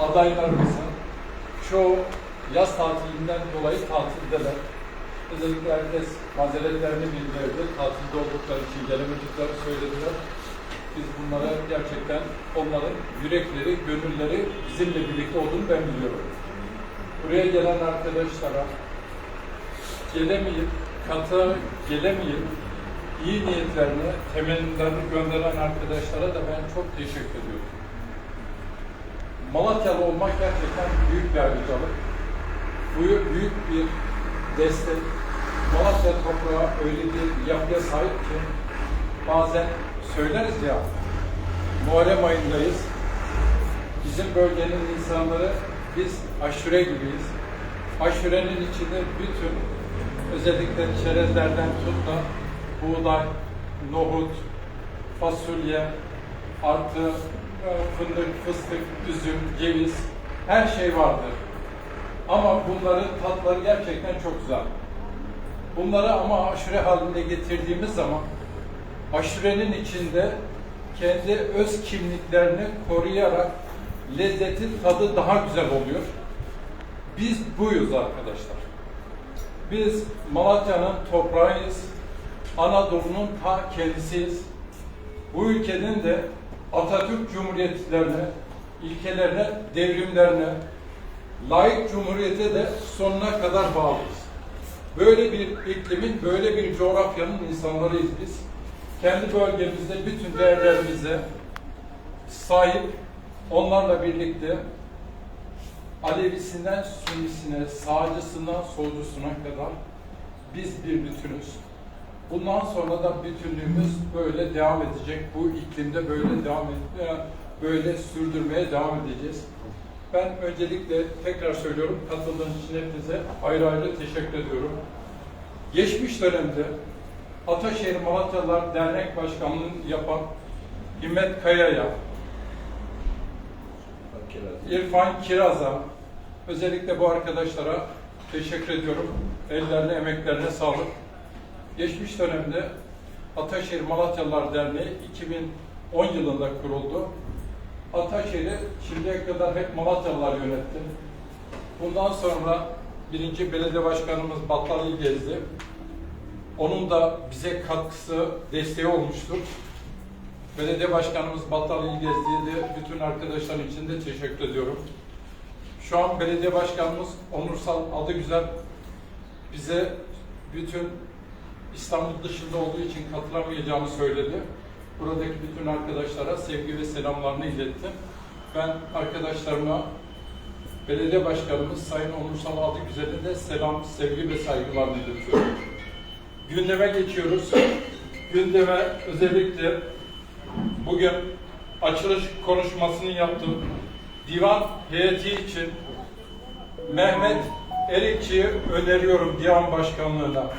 adaylarımızın çoğu yaz tatilinden dolayı tatildeler. Özellikle herkes mazeretlerini bildirdi. Tatilde oldukları için gelemediklerini söylediler. Biz bunlara gerçekten onların yürekleri, gönülleri bizimle birlikte olduğunu ben biliyorum. Buraya gelen arkadaşlara gelemeyip, kata gelemeyip iyi niyetlerini, temennilerini gönderen arkadaşlara da ben çok teşekkür ediyorum. Malatyalı olmak gerçekten büyük bir ayrıcalık. Bu büyük bir destek. Malatya toprağı öyle bir yapıya sahip ki bazen söyleriz ya Muharrem ayındayız. Bizim bölgenin insanları biz aşure gibiyiz. Aşurenin içinde bütün özellikle çerezlerden tut da buğday, nohut, fasulye, artı fındık, fıstık, üzüm, ceviz her şey vardır. Ama bunların tatları gerçekten çok güzel. Bunları ama aşure haline getirdiğimiz zaman aşurenin içinde kendi öz kimliklerini koruyarak lezzetin tadı daha güzel oluyor. Biz buyuz arkadaşlar. Biz Malatya'nın toprağıyız. Anadolu'nun ta kendisiyiz. Bu ülkenin de Atatürk Cumhuriyetlerine, ilkelerine, devrimlerine, layık cumhuriyete de sonuna kadar bağlıyız. Böyle bir iklimin, böyle bir coğrafyanın insanlarıyız biz. Kendi bölgemizde bütün değerlerimize sahip, onlarla birlikte Alevisinden Sünnisine, sağcısından solcusuna kadar biz bir bütünüz. Bundan sonra da bütünlüğümüz böyle devam edecek. Bu iklimde böyle devam etmeye, böyle sürdürmeye devam edeceğiz. Ben öncelikle tekrar söylüyorum, katıldığınız için hepinize ayrı ayrı teşekkür ediyorum. Geçmiş dönemde Ataşehir Malatyalılar Dernek Başkanlığı'nı yapan Himmet Kaya'ya, İrfan Kiraz'a, özellikle bu arkadaşlara teşekkür ediyorum. Ellerine, emeklerine sağlık. Geçmiş dönemde Ataşehir Malatyalılar Derneği 2010 yılında kuruldu. Ataşehir'i şimdiye kadar hep Malatyalılar yönetti. Bundan sonra birinci belediye başkanımız Battal İlgezdi. Onun da bize katkısı, desteği olmuştur. Belediye başkanımız Battal İlgezdi'ye de bütün arkadaşlar için de teşekkür ediyorum. Şu an belediye başkanımız Onursal adı güzel bize bütün İstanbul dışında olduğu için katılamayacağını söyledi. Buradaki bütün arkadaşlara sevgi ve selamlarını iletti. Ben arkadaşlarıma belediye başkanımız Sayın Onursal adı güzel'e de selam, sevgi ve saygılarını iletiyorum. Gündeme geçiyoruz. Gündeme özellikle bugün açılış konuşmasını yaptım. Divan heyeti için Mehmet Erikçi'yi öneriyorum divan başkanlığına.